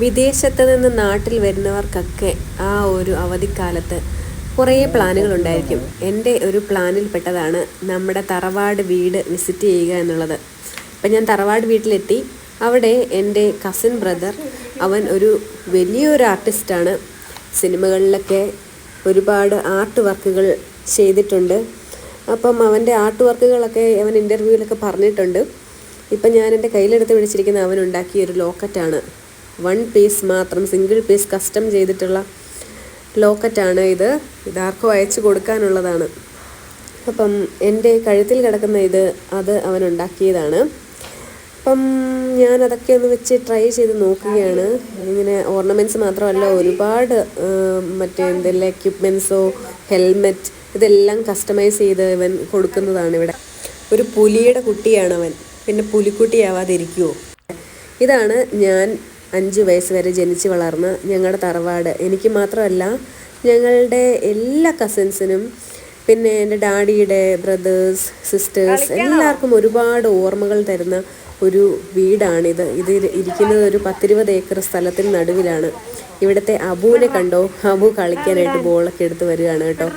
വിദേശത്ത് നിന്ന് നാട്ടിൽ വരുന്നവർക്കൊക്കെ ആ ഒരു അവധിക്കാലത്ത് കുറേ പ്ലാനുകൾ ഉണ്ടായിരിക്കും എന്റെ ഒരു പ്ലാനിൽ പെട്ടതാണ് നമ്മുടെ തറവാട് വീട് വിസിറ്റ് ചെയ്യുക എന്നുള്ളത്. അപ്പം ഞാൻ തറവാട് വീട്ടിലെത്തി. അവിടെ എന്റെ കസിൻ ബ്രദർ അവൻ ഒരു വലിയൊരു ആർട്ടിസ്റ്റാണ് സിനിമകളിലൊക്കെ ഒരുപാട് ആർട്ട് വർക്കുകൾ ചെയ്തിട്ടുണ്ട്. അപ്പം അവന്റെ ആർട്ട് വർക്കുകളൊക്കെ അവൻ ഇന്റർവ്യൂവിലൊക്കെ പറഞ്ഞിട്ടുണ്ട്. ഇപ്പം ഞാൻ എന്റെ കയ്യിലെടുത്ത് പിടിച്ചിരിക്കുന്ന അവൻ ഉണ്ടാക്കിയ ഒരു ലോക്കറ്റാണ് വൺ പീസ് മാത്രം സിംഗിൾ പീസ് കസ്റ്റം ചെയ്തിട്ടുള്ള ലോക്കറ്റാണ് ഇത്. ഇതാർക്കും അയച്ചു കൊടുക്കാനുള്ളതാണ്. അപ്പം എന്റെ കഴുത്തിൽ കിടക്കുന്ന ഇത് അത് അവൻ ഉണ്ടാക്കിയതാണ്. അപ്പം ഞാൻ അതൊക്കെ ഒന്ന് വെച്ച് ട്രൈ ചെയ്ത് നോക്കുകയാണ്. ഇങ്ങനെ ഓർണമെന്റ്സ് മാത്രമല്ല ഒരുപാട് മറ്റേ എന്തെല്ലാം എക്യുപ്മെൻസോ ഹെൽമെറ്റ് ഇതെല്ലാം കസ്റ്റമൈസ് ചെയ്ത് ഇവൻ കൊടുക്കുന്നതാണ് ഇവിടെ. ഒരു പുലിയുടെ കുട്ടിയാണ് അവൻ. പിന്നെ പുലിക്കുട്ടിയാവാതിരിക്കുമോ ഇതാണ് ഞാൻ അഞ്ച് വയസ്സ് വരെ ജനിച്ച് വളർന്ന ഞങ്ങളുടെ തറവാട്. എനിക്ക് മാത്രമല്ല ഞങ്ങളുടെ എല്ലാ കസിൻസിനും പിന്നെ എന്റെ ഡാഡിയുടെ ബ്രദേഴ്സ് സിസ്റ്റേഴ്സ് എല്ലാവർക്കും ഒരുപാട് ഓർമ്മകൾ തരുന്ന ഒരു വീടാണിത്. ഇത് ഇരിക്കുന്നത് ഒരു പത്തിരുപത് ഏക്കർ സ്ഥലത്തിന് നടുവിലാണ്. ഇവിടുത്തെ അബുവിനെ കണ്ടോ? അബു കളിക്കാനായിട്ട് ബോളൊക്കെ എടുത്ത് വരികയാണ് കേട്ടോ.